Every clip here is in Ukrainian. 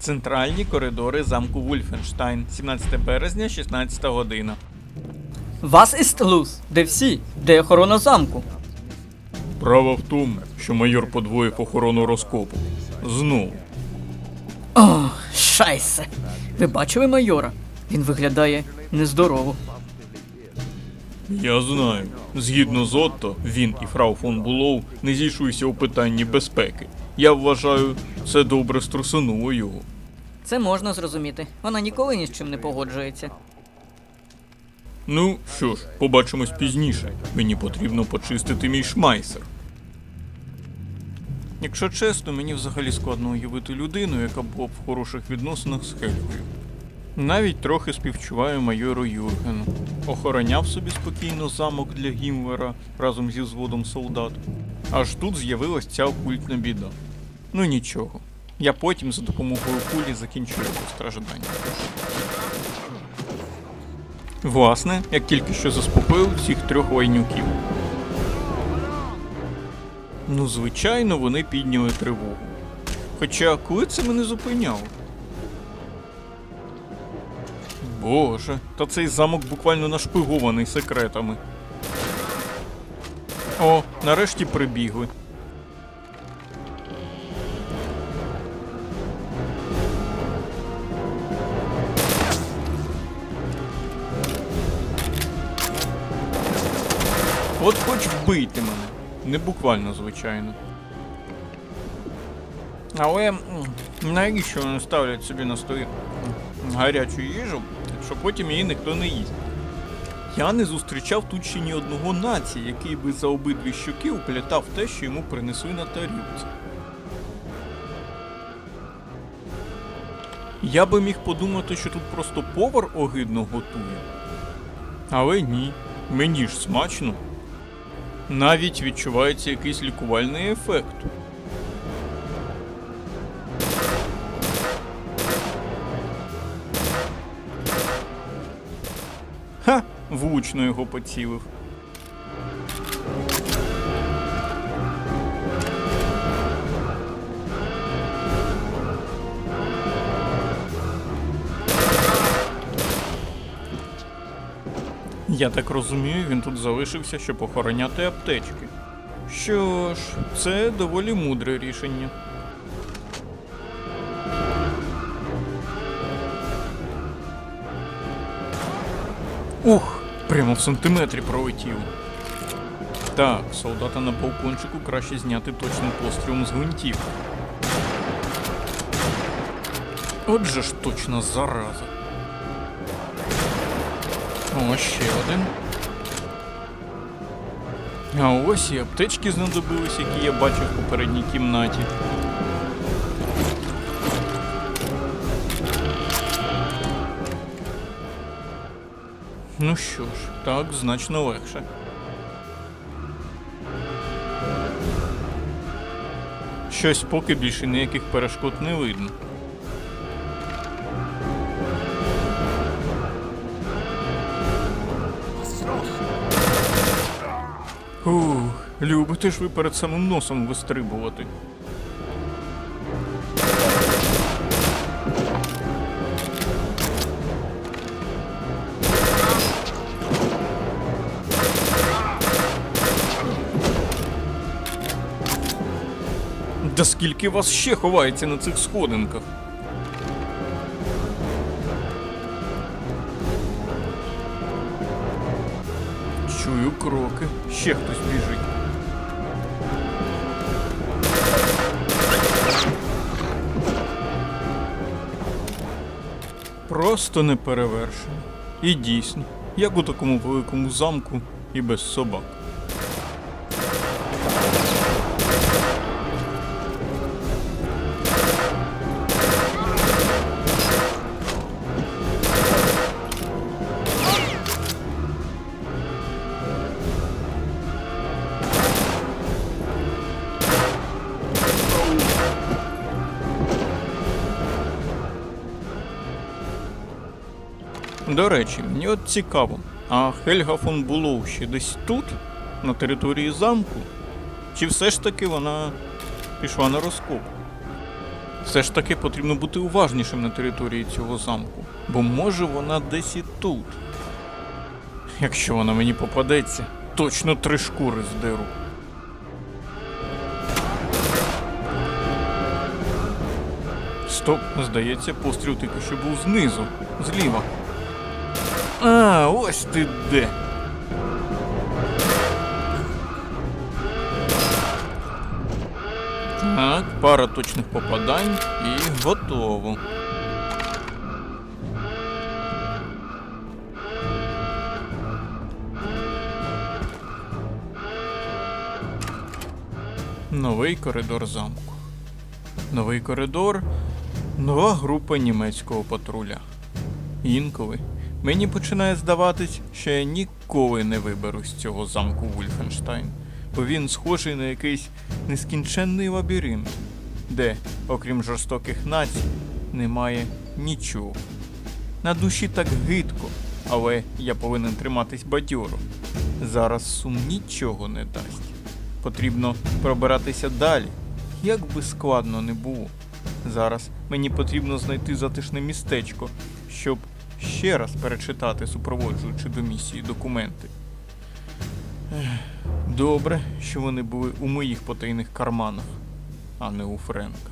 Центральні коридори замку Вульфенштайн, 17 березня, 16 година. Вас іст луз. Де всі? Де охорона замку? Право в тому, що майор подвоїв охорону розкопу. Знову. О, шайсе. Ви бачили майора? Він виглядає нездорово. Я знаю. Згідно з Отто, він і фрау фон Булоу не зійшлися у питанні безпеки. Я вважаю, це добре струсануло його. Це можна зрозуміти. Вона ніколи ні з чим не погоджується. Ну що ж, побачимось пізніше. Мені потрібно почистити мій шмайсер. Якщо чесно, мені взагалі складно уявити людину, яка була б в хороших відносинах з Хельгою. Навіть трохи співчуваю майору Юргену. Охороняв собі спокійно замок для Гімвера разом зі взводом солдат. Аж тут з'явилась ця окультна біда. Ну нічого. Я потім за допомогою кулі закінчу його страждання. Власне, як тільки що заспокоїв всіх трьох лайнюків. Ну, звичайно, вони підняли тривогу. Хоча коли це мене зупиняло? Боже, та цей замок буквально нашпигований секретами. О, нарешті прибігли. От хоч вбийте мене. Не буквально, звичайно. Але навіщо вони ставлять собі на столі гарячу їжу, якщо потім її ніхто не їсть? Я не зустрічав тут ще ні одного нації, який би за обидві щоки уплітав те, що йому принесли на тарілці. Я би міг подумати, що тут просто повар огидно готує. Але ні, мені ж смачно. Навіть відчувається якийсь лікувальний ефект. Влучно його поцілив. Я так розумію, він тут залишився, щоб охороняти аптечки. Що ж, це доволі мудре рішення. Ух, прямо в сантиметрі пролетів. Так, солдата на балкончику краще зняти точним пострілом з гвинтівки. Отже ж точно зараза. О, ще один. А ось і аптечки знадобились, які я бачив в попередній кімнаті. Ну що ж, так значно легше. Щось поки більше ніяких перешкод не видно. Ух, любите ж ви перед самим носом вистрибувати. Скільки вас ще ховається на цих сходинках? Чую кроки. Ще хтось біжить. Просто неперевершено. І дійсно, як у такому великому замку і без собак. До речі, мені от цікаво, а Хельга фон Булоу ще десь тут, на території замку? Чи все ж таки вона пішла на розкоп? Все ж таки потрібно бути уважнішим на території цього замку, бо може вона десь і тут. Якщо вона мені попадеться, точно три шкури здеру. Стоп, здається, постріл тільки що був знизу, зліва. А, ось ти де. Так, пара точних попадань і готово. Новий коридор замку. Новий коридор, нова група німецького патруля. Інколи мені починає здаватись, що я ніколи не виберусь з цього замку Вульфенштайн, бо він схожий на якийсь нескінченний лабіринт, де, окрім жорстоких націй, немає нічого. На душі так гидко, але я повинен триматись бадьоро. Зараз сум нічого не дасть. Потрібно пробиратися далі, як би складно не було. Зараз мені потрібно знайти затишне містечко, щоб ще раз перечитати, супроводжуючи до місії документи. Добре, що вони були у моїх потайних карманах, а не у Френка.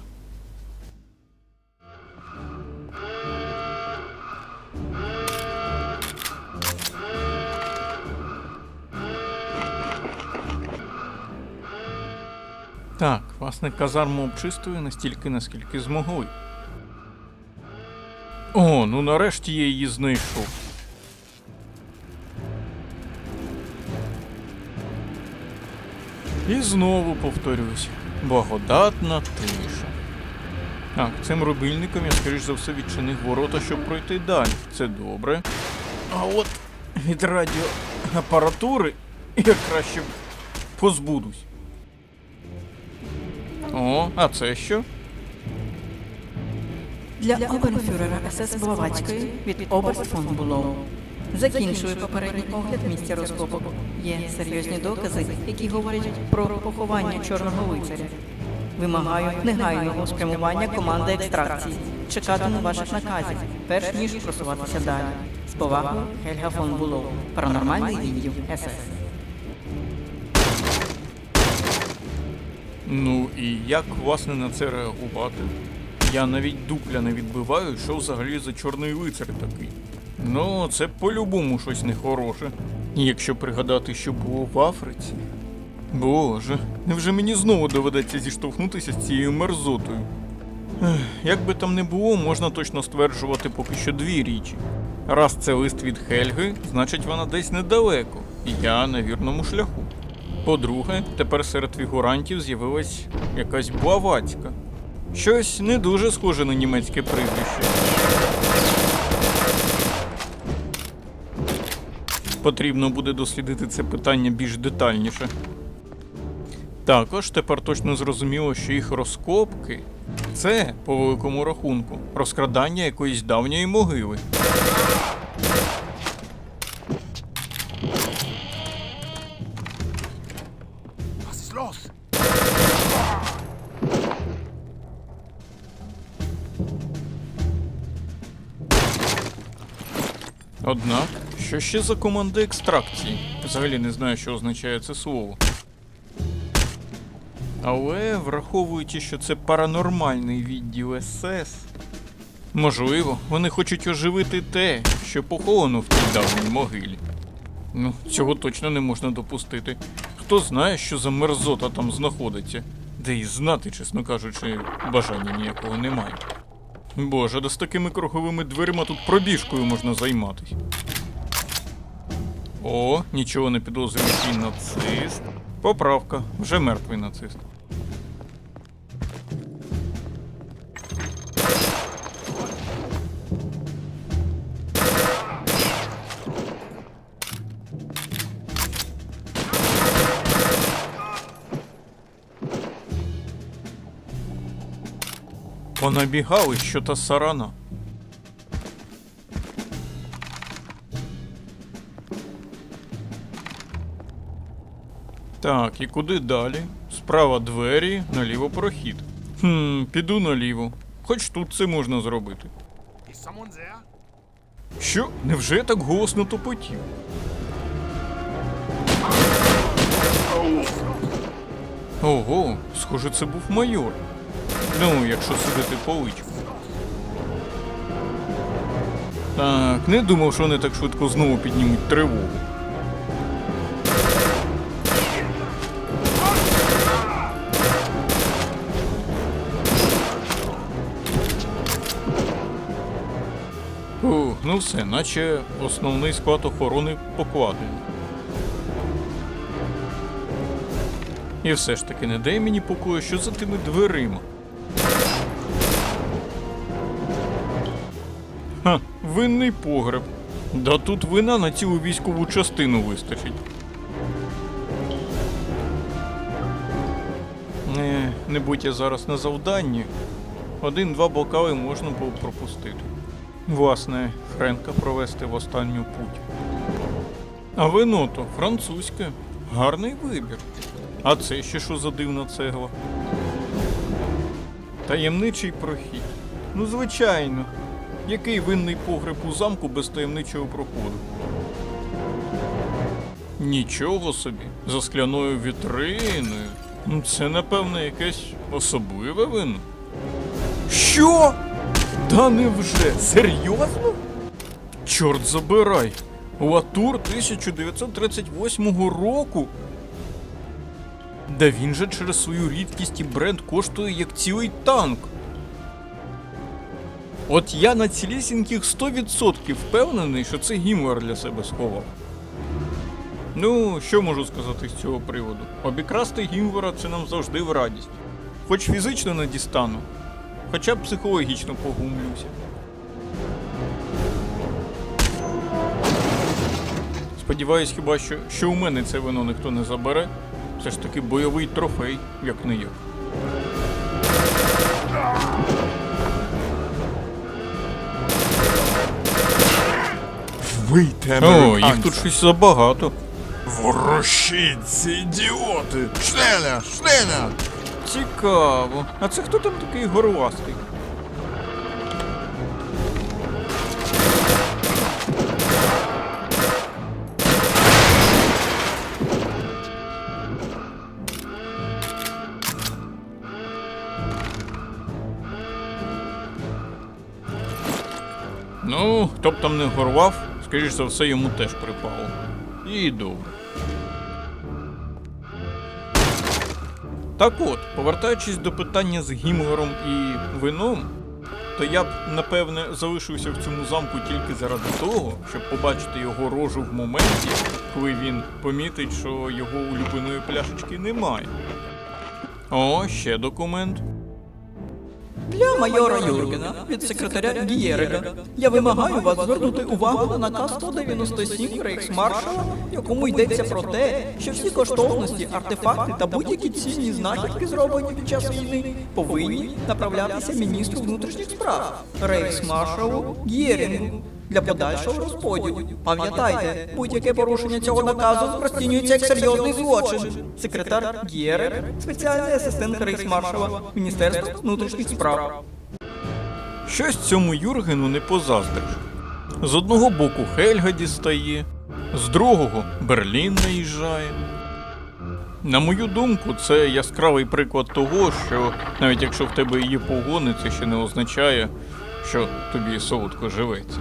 Так, власне, казарму обчистили настільки, наскільки змогли. О, ну нарешті я її знайшов. І знову повторюсь, благодатна тиша. Так, цим рубильником я, скоріш за все, відчинив ворота, щоб пройти далі. Це добре. А от від радіоапаратури я краще позбудусь. О, а це що? Для оберфюрера СС Блаватської від Оберст фон Булоу. Закінчую попередній огляд місця розкопу. Є серйозні докази, які говорять про поховання чорного лицаря. Вимагаю негайного спрямування команди екстракції. Чекатиму ваших наказів, перш ніж просуватися далі. З повагою, Хельга фон Булоу. Паранормальний відділ СС. Ну і як власне на це реагувати? Я навіть дупля не відбиваю, що взагалі за чорний лицар такий. Ну, це по-любому щось нехороше. Якщо пригадати, що було в Африці. Боже, невже мені знову доведеться зіштовхнутися з цією мерзотою? Як би там не було, можна точно стверджувати поки що дві річі. Раз це лист від Хельги, значить вона десь недалеко, і я на вірному шляху. По-друге, тепер серед фігурантів з'явилась якась Блаватська. Щось не дуже схоже на німецьке прізвище. Потрібно буде дослідити це питання більш детальніше. Також тепер точно зрозуміло, що їх розкопки це, по великому рахунку, розкрадання якоїсь давньої могили. Was ist los? Однак, що ще за команда екстракції? Взагалі не знаю, що означає це слово. Але враховуючи, що це паранормальний відділ СС, можливо, вони хочуть оживити те, що поховано в тій давній могилі. Ну, цього точно не можна допустити. Хто знає, що за мерзота там знаходиться, де і знати, чесно кажучи, бажання ніякого немає. Боже, да з такими круговими дверима тут пробіжкою можна займатись. О, нічого не підозрюючий нацист. Поправка, вже мертвий нацист. Понабігали, що та сарана. Так, і куди далі? Справа двері, наліво прохід. Хм, піду наліво. Хоч тут це можна зробити. Що? Невже я так голосно топотів? Ого, схоже, це був майор. Ну, якщо судити по личку. Так, не думав, що вони так швидко знову піднімуть тривогу. Ух, ну все, наче основний склад охорони покладений. І все ж таки не дай мені покою, що за тими дверима. Ха, винний погреб. Да тут вина на цілу військову частину вистачить. Не, не будь я зараз на завданні. Один-два бокали можна було пропустити. Власне, Френка провести в останню путь. А вино то французьке. Гарний вибір. А це ще що за дивна цегла? Таємничий прохід. Ну, звичайно. Який винний погреб у замку без таємничого проходу? Нічого собі, за скляною вітриною. Ну, Це, напевно, якесь особливе вино. Що? Та невже? Серйозно? Чорт забирай. Латур 1938 року. Да він же через свою рідкість і бренд коштує як цілий танк. От я на цілісіньких 100% впевнений, що це Гіммлер для себе сховав. Ну, що можу сказати з цього приводу? Обікрасти Гіммлера це нам завжди в радість. Хоч фізично не дістану, хоча б психологічно погумлюся. Сподіваюсь хіба що, що у мене це вино ніхто не забере. Це ж таки бойовий трофей, як не як. Вийте, О, їх тут щось забагато. Ворушіться, ідіоти! Шнеля, шнеля! Цікаво. А це хто там такий горластий? Ну, хто б там не горвав, скоріш за все йому теж припало. І добре. Так от, повертаючись до питання з Гімглером і вином, то я б, напевне, залишився в цьому замку тільки заради того, щоб побачити його рожу в моменті, коли він помітить, що його улюбленої пляшечки немає. О, ще документ. Для майора Юргена від секретаря Гієрега я вимагаю вас звернути увагу на наказ 197 рейхсмаршала, якому йдеться про те, що всі коштовності, артефакти та будь-які цінні знахідки, зроблені під час війни, повинні направлятися міністру внутрішніх справ рейхсмаршалу Гєрингу для подальшого розподілу. Пам'ятайте, будь-яке порушення цього наказу розцінюється як серйозний злочин. Секретар Гєринг, спеціальний асистент рейхсмаршала Міністерства внутрішніх справ. Щось цьому Юргену не позаздриш. З одного боку Хельга дістає, з другого Берлін наїжджає. На мою думку, це яскравий приклад того, що навіть якщо в тебе є погони, це ще не означає, що тобі солодко живеться.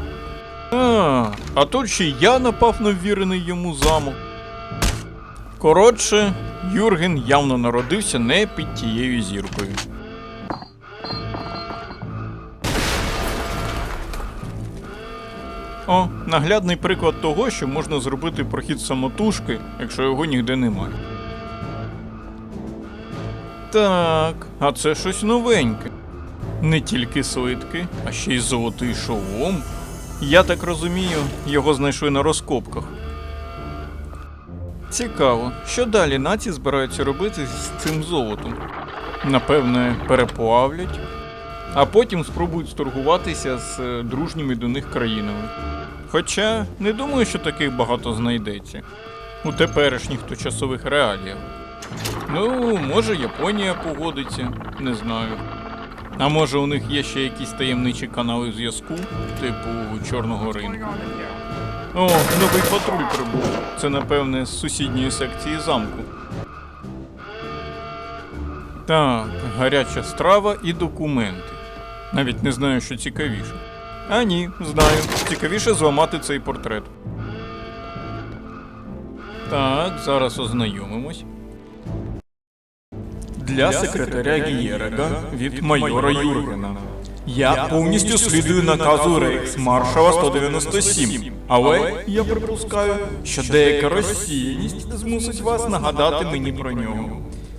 А, а тут ще я напав на ввірений йому замок. Коротше, Юрген явно народився не під тією зіркою. О, наглядний приклад того, що можна зробити прохід самотужки, якщо його ніде немає. Так, а це щось новеньке. Не тільки слитки, а ще й золотий шолом. Я так розумію, його знайшли на розкопках. Цікаво, що далі наці збираються робити з цим золотом? Напевне, переплавлять, а потім спробують сторгуватися з е, дружніми до них країнами. Хоча не думаю, що таких багато знайдеться у теперішніх то часових реаліях. Ну, може Японія погодиться, не знаю. А може у них є ще якісь таємничі канали зв'язку, типу Чорного ринку. О, новий патруль прибув. Це, напевне, з сусідньої секції замку. Так, гаряча страва і документи. Навіть не знаю, що цікавіше. А ні, знаю. Цікавіше зламати цей портрет. Так, зараз ознайомимось. Для секретаря Гієрега від майора Юргена. Я повністю слідую наказу Рейхсмаршала 197, але я припускаю, що деяка розсіяність змусить вас нагадати мені про нього.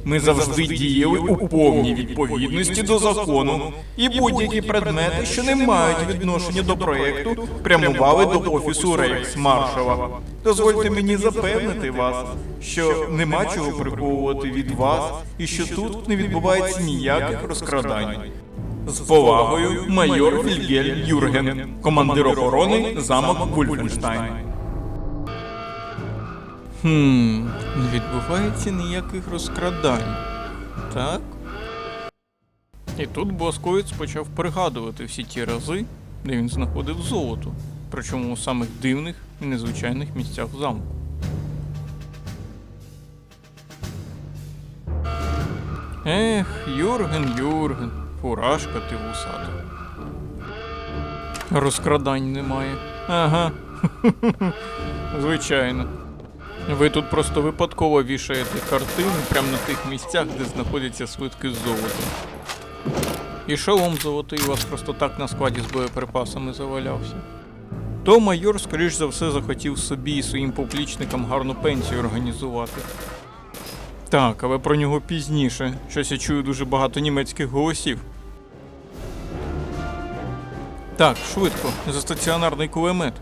Ми завжди діяли у повній відповідності до закону, і будь-які предмети, що не мають відношення до проєкту, прямували до офісу Рейхсмаршала. Дозвольте мені запевнити вас, що нема чого приховувати від вас, і що тут не відбувається ніяких розкрадань. З повагою, майор Вільгель Юрген, командир охорони замок Вульфенштайн. Хм, не відбувається ніяких розкрадань. Так? І тут Босковець почав пригадувати всі ті рази, де він знаходив золото, причому у самих дивних і незвичайних місцях замку. Ех, Юрген, Юрген, фуражка ти вусата. Розкрадань немає. Ага. Звичайно. Ви тут просто випадково вішаєте картини прямо на тих місцях, де знаходяться свитки з золотом. І шолом золотий у вас просто так на складі з боєприпасами завалявся. То майор, скоріш за все, захотів собі і своїм поплічникам гарну пенсію організувати. Так, але про нього пізніше. Щось я чую дуже багато німецьких голосів. Так, швидко, за стаціонарний кулемет.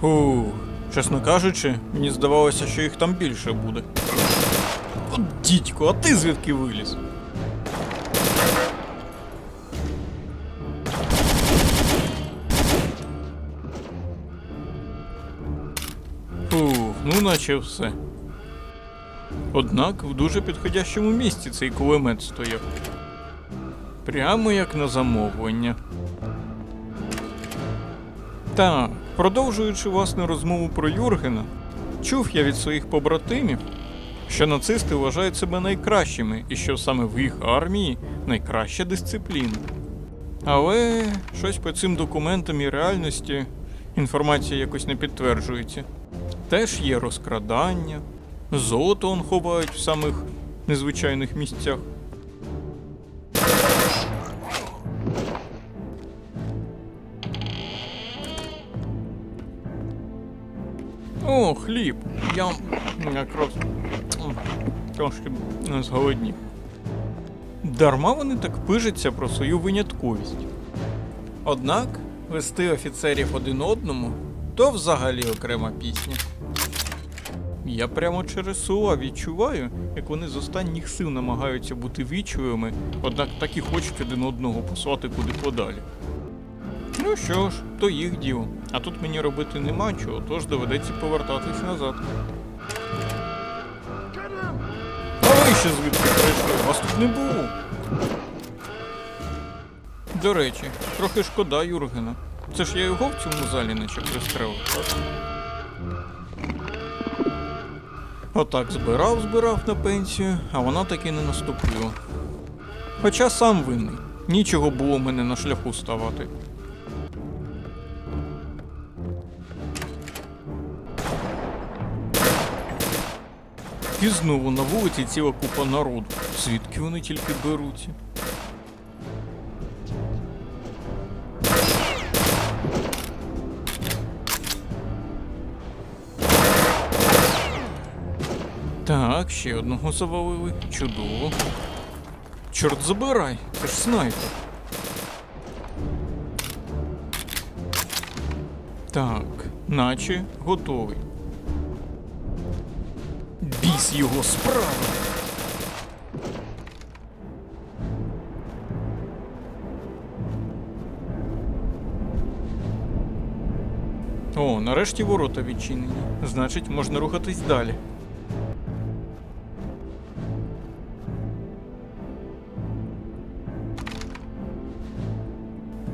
Фу, чесно кажучи, мені здавалося, що їх там більше буде. От дідько, а ти звідки виліз? Фух, ну наче все. Однак в дуже підходящому місці цей кулемет стояв. Прямо як на замовлення. Так, продовжуючи власне розмову про Юргена, чув я від своїх побратимів, що нацисти вважають себе найкращими і що саме в їх армії найкраща дисципліна. Але щось по цим документам і реальності інформація якось не підтверджується. Теж є розкрадання, золото он ховають в самих незвичайних місцях. О, хліб. Я якраз трошки зголоднів. Дарма вони так пижаться про свою винятковість. Однак вести офіцерів один одному то взагалі окрема пісня. Я прямо через слова відчуваю, як вони з останніх сил намагаються бути вічливими, однак так і хочуть один одного послати куди подалі. Ну що ж, то їх діло. А тут мені робити нема чого, тож доведеться повертатись назад. А ви ще звідки прийшли? Вас тут не було. До речі, трохи шкода Юргена. Це ж я його в цьому залі наче пристрелив. Отак збирав, збирав на пенсію, а вона таки не наступила. Хоча сам винний. Нічого було мене на шляху ставати. І знову на вулиці ціла купа народу. Звідки вони тільки беруться? Так, ще одного завалили. Чудово. Чорт забирай, це ж снайпер. Так, наче готовий. Бій! Його справи. О, нарешті ворота відчинені. Значить, можна рухатись далі.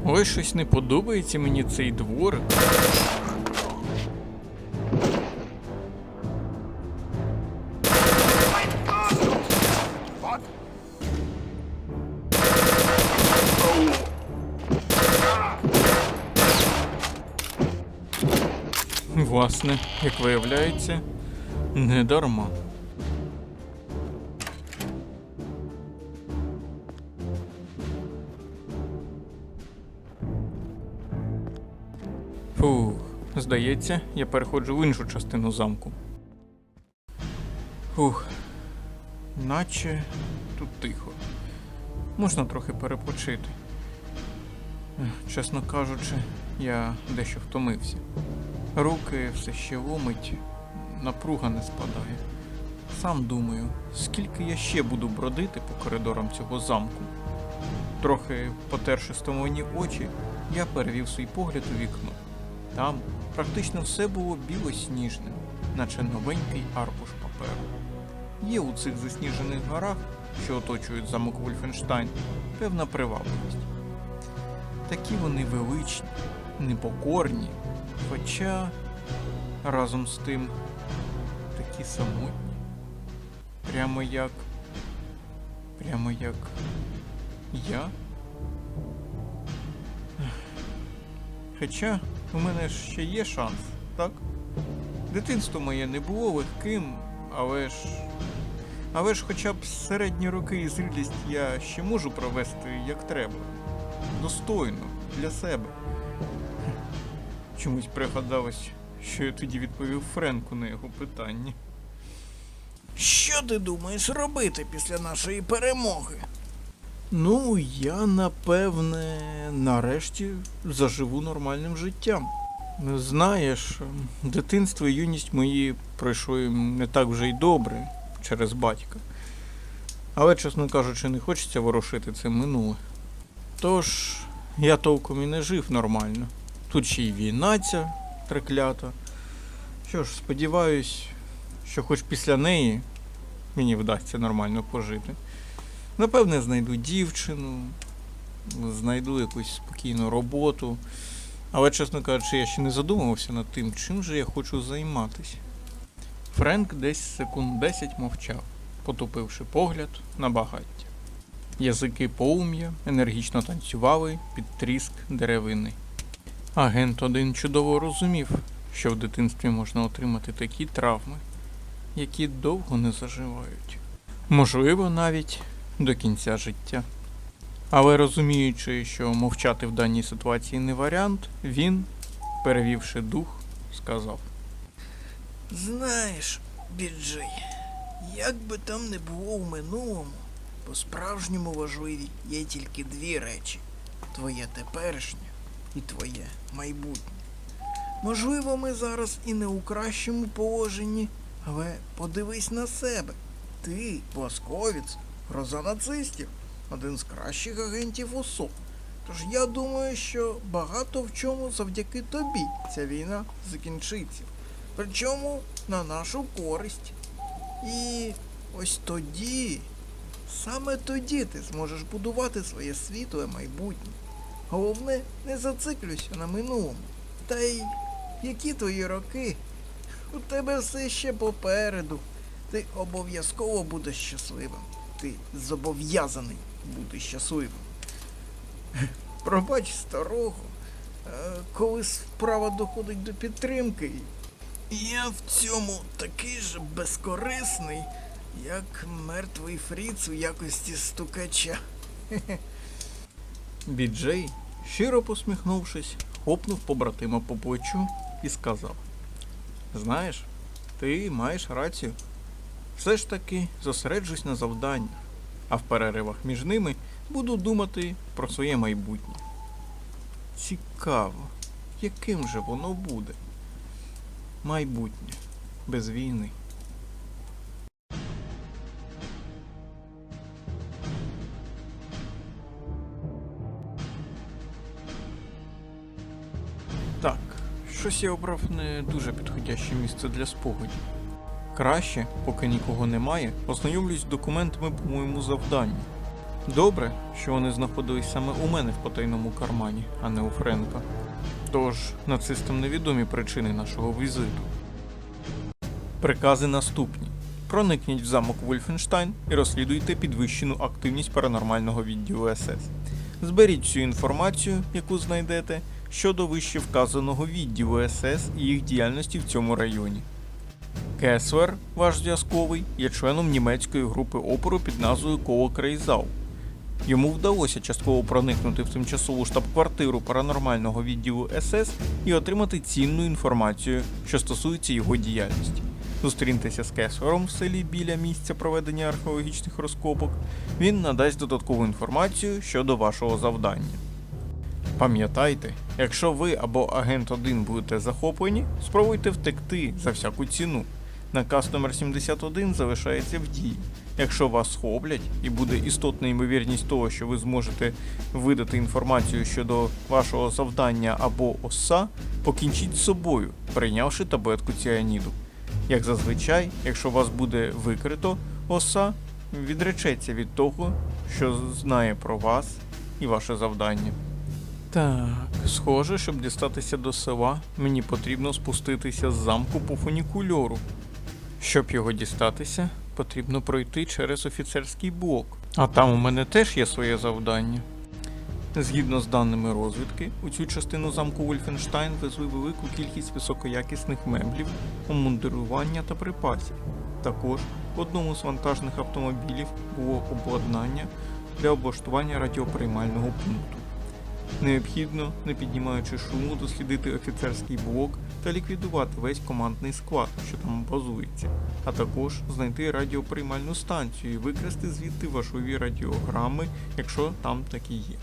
Ой, щось не подобається мені цей дворик. Власне, як виявляється, не дарма. Фух, здається, я переходжу в іншу частину замку. Фух, наче тут тихо. Можна трохи перепочити. Чесно кажучи, я дещо втомився. Руки все ще ломить, напруга не спадає. Сам думаю, скільки я ще буду бродити по коридорам цього замку. Трохи потерши стомлені очі, я перевів свій погляд у вікно. Там практично все було білосніжним, наче новенький аркуш паперу. Є у цих засніжених горах, що оточують замок Вольфенштайн, певна привабливість. Такі вони величні, непокорні, хоча разом з тим такі самотні. Прямо як. Прямо як. Я? Хоча у мене ще є шанс, так? Дитинство моє не було легким, але ж. Але ж хоча б середні роки і зрілість я ще можу провести як треба. Достойно, для себе. Чомусь пригадалось, що я тоді відповів Френку на його питання. Що ти думаєш робити після нашої перемоги? Ну, я напевне нарешті заживу нормальним життям. Знаєш, дитинство і юність мої пройшли не так вже й добре через батька. Але, чесно кажучи, не хочеться ворушити це минуле. Тож, я толком і не жив нормально. Тут ще й війна ця треклята. Що ж, сподіваюсь, що хоч після неї мені вдасться нормально пожити. Напевне, знайду дівчину, знайду якусь спокійну роботу. Але, чесно кажучи, я ще не задумувався над тим, чим же я хочу займатися. Френк десь секунд 10 мовчав, потупивши погляд на багаття. Язики полум'я енергічно танцювали під тріск деревини. Агент один чудово розумів, що в дитинстві можна отримати такі травми, які довго не заживають. Можливо, навіть до кінця життя. Але розуміючи, що мовчати в даній ситуації не варіант, він, перевівши дух, сказав. Знаєш, Біджей, як би там не було в минулому, по-справжньому важливі є тільки дві речі: твоє теперішнє і твоє майбутнє. Можливо, ми зараз і не у кращому положенні, але подивись на себе. Ти, Бласковіц, гроза нацистів, один з кращих агентів УСО. Тож я думаю, що багато в чому завдяки тобі ця війна закінчиться. Причому на нашу користь. І ось тоді, саме тоді ти зможеш будувати своє світле майбутнє. Головне, не зациклюйся на минулому. Та й які твої роки? У тебе все ще попереду. Ти обов'язково будеш щасливим. Ти зобов'язаний бути щасливим. Пробач старого, е, коли справа доходить до підтримки, я в цьому такий же безкорисний, як мертвий Фріц у якості стукача. Біджей, щиро посміхнувшись, хопнув побратима по плечу і сказав: Знаєш, ти маєш рацію. Все ж таки зосереджусь на завданнях, а в переривах між ними буду думати про своє майбутнє. Цікаво, яким же воно буде? Майбутнє без війни. Щось я обрав не дуже підходяще місце для спогадів. Краще, поки нікого немає, ознайомлюсь з документами по моєму завданню. Добре, що вони знаходились саме у мене в потайному кармані, а не у Френка. Тож нацистам невідомі причини нашого візиту. Прикази наступні: проникніть в замок Вольфенштайн і розслідуйте підвищену активність паранормального відділу СС. Зберіть всю інформацію, яку знайдете, щодо вище вказаного відділу СС і їх діяльності в цьому районі. Кеслер, ваш зв'язковий, є членом німецької групи опору під назвою Коло Крейзау. Йому вдалося частково проникнути в тимчасову штаб-квартиру паранормального відділу СС і отримати цінну інформацію, що стосується його діяльності. Зустріньтеся з Кеслером в селі біля місця проведення археологічних розкопок. Він надасть додаткову інформацію щодо вашого завдання. Пам'ятайте, якщо ви або агент 1 будете захоплені, спробуйте втекти за всяку ціну. Наказ номер 71 залишається в дії. Якщо вас схоплять і буде істотна ймовірність того, що ви зможете видати інформацію щодо вашого завдання або оса, покінчіть з собою, прийнявши таблетку ціаніду. Як зазвичай, якщо вас буде викрито, оса відречеться від того, що знає про вас і ваше завдання. Так, схоже, щоб дістатися до села, мені потрібно спуститися з замку по фунікульору. Щоб його дістатися, потрібно пройти через офіцерський блок. А там у мене теж є своє завдання. Згідно з даними розвідки, у цю частину замку Вольфенштайн везли велику кількість високоякісних меблів, обмундирування та припасів. Також в одному з вантажних автомобілів було обладнання для облаштування радіоприймального пункту. Необхідно, не піднімаючи шуму, дослідити офіцерський блок та ліквідувати весь командний склад, що там базується, а також знайти радіоприймальну станцію і викрасти звідти важливі радіограми, якщо там такі є.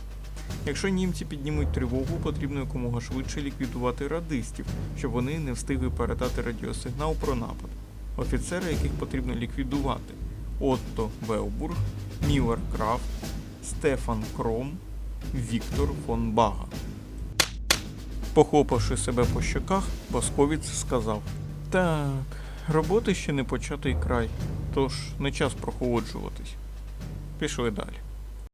Якщо німці піднімуть тривогу, потрібно якомога швидше ліквідувати радистів, щоб вони не встигли передати радіосигнал про напад. Офіцери, яких потрібно ліквідувати: Отто Велбург, Міллер Крафт, Стефан Кром, Віктор фон Бага. Похопавши себе по щоках, Басковіц сказав: Так, роботи ще не початий край, тож не час прохолоджуватись. Пішли далі.